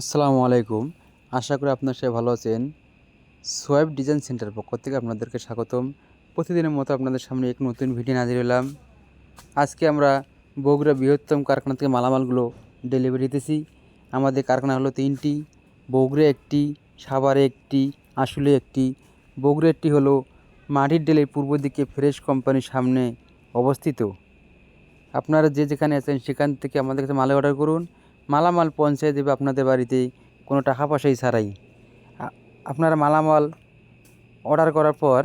আসসালামু আলাইকুম। আশা করি আপনার সবাই ভালো আছেন। সোয়েব ডিজাইন সেন্টার পক্ষ থেকে আপনাদেরকে স্বাগতম। প্রতিদিনের মতো আপনাদের সামনে এক নতুন ভিডিও নাজির হলাম। আজকে আমরা বগুড়া বৃহত্তম কারখানা থেকে মালামালগুলো ডেলিভারি দিতেছি। আমাদের কারখানা হলো তিনটি, বগুড়া একটি, সাভারে একটি আসলে একটি। বগুড়া একটি হলো মাটির ডেলের পূর্ব দিকে ফ্রেশ কোম্পানির সামনে অবস্থিত। আপনারা যে যেখানে আছেন সেখান থেকে আমাদের কাছে মালে অর্ডার করুন। মালামাল পৌঁছে দেবে আপনাদের বাড়িতে কোনো টাকা পয়সাই ছাড়াই। আপনারা মালামাল অর্ডার করার পর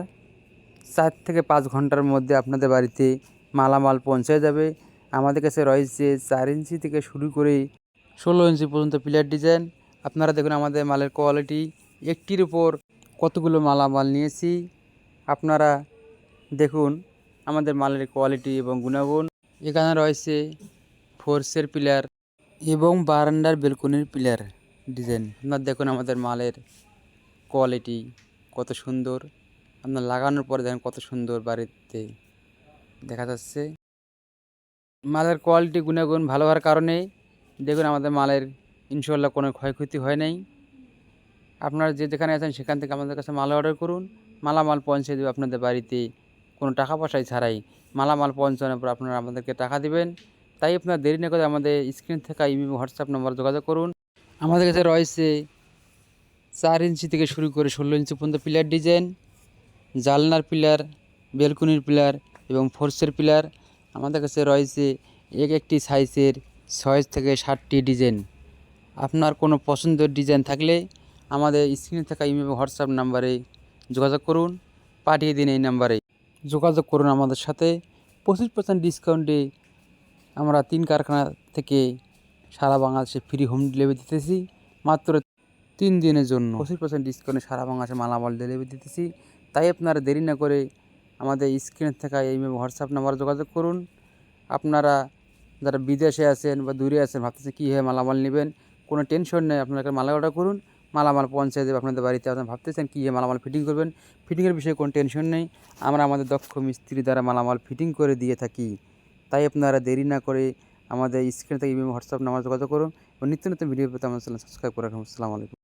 চার থেকে পাঁচ ঘণ্টার মধ্যে আপনাদের বাড়িতে মালামাল পৌঁছে যাবে। আমাদের কাছে রয়েছে চার ইঞ্চি থেকে শুরু করে ষোলো ইঞ্চি পর্যন্ত প্লেয়ার ডিজাইন। আপনারা দেখুন আমাদের মালের কোয়ালিটি একটির উপর কতগুলো মালামাল নিয়েছি। আপনারা দেখুন আমাদের মালের কোয়ালিটি এবং গুণাগুণ। এখানে রয়েছে ফোর্সের পিলার এবং বারান্দার বেলকনির পিলার ডিজাইন। আপনার দেখুন আমাদের মালের কোয়ালিটি কত সুন্দর। আপনার লাগানোর পরে দেখেন কত সুন্দর বাড়িতে দেখা যাচ্ছে। মালের কোয়ালিটি গুণাগুণ ভালো হওয়ার কারণে দেখুন আমাদের মালের ইনশাল্লাহ কোনো ক্ষয়ক্ষতি হয় নাই। আপনারা যে যেখানে আছেন সেখান থেকে আমাদের কাছে মাল অর্ডার করুন। মালামাল পৌঁছে দেবে আপনাদের বাড়িতে। কোনো টাকা পয়সাই ছাড়াই মালামাল পৌঁছানোর পর আপনারা আমাদেরকে টাকা দিবেন। তাই আপনার দেরি না করে আমাদের স্ক্রিন থেকে ইমেল হোয়াটসঅ্যাপ নম্বর যোগাযোগ করুন। আমাদের কাছে রয়েছে চার ইঞ্চি থেকে শুরু করে ষোলো ইঞ্চি পর্যন্ত পিলার ডিজাইন, জালনার পিলার, বেলকুনির পিলার এবং ফোর্সের পিলার। আমাদের কাছে রয়েছে এক একটি সাইজের ছয় থেকে ষাটটি ডিজাইন। আপনার কোনো পছন্দের ডিজাইন থাকলে আমাদের স্ক্রিনে থাকা ইমেল হোয়াটসঅ্যাপ নাম্বারে যোগাযোগ করুন, পাঠিয়ে দিন এই নাম্বারে। যোগাযোগ করুন আমাদের সাথে। পঁচিশ পার্সেন্ট ডিসকাউন্টে আমরা তিন কারখানা থেকে সারা বাংলাদেশে ফ্রি হোম ডেলিভারি দিতেছি। মাত্র তিন দিনের জন্য পঁচিশ পার্সেন্ট ডিসকাউন্টে সারা বাংলাদেশে মালামাল ডেলিভারি দিতেছি। তাই আপনারা দেরি না করে আমাদের স্ক্রিনে থাকা এই হোয়াটসঅ্যাপ নাম্বার যোগাযোগ করুন। আপনারা যারা বিদেশে আছেন বা দূরে আছেন, ভাবতেছেন কী হয় মালামাল নেবেন, কোনো টেনশন নেই, আপনারা মালা অর্ডার করুন। মালামাল পৌঁছে দেবে আপনাদের বাড়িতে। আপনারা ভাবতেছেন কী হয় মালামাল ফিটিং করবেন? ফিটিংয়ের বিষয়ে কোনো টেনশন নেই। আমরা আমাদের দক্ষ মিস্ত্রি দ্বারা মালামাল ফিটিং করে দিয়ে থাকি। তাই আপনারা দেরি না করে আমাদের স্ক্রিনে থেকে হোয়াটসঅ্যাপ নাম্বার যোগাযোগ করুন ও নিত্য নতুন ভিডিও পেতে আমাদের সাবস্ক্রাইব করে রাখুন। আসসালামু আলাইকুম।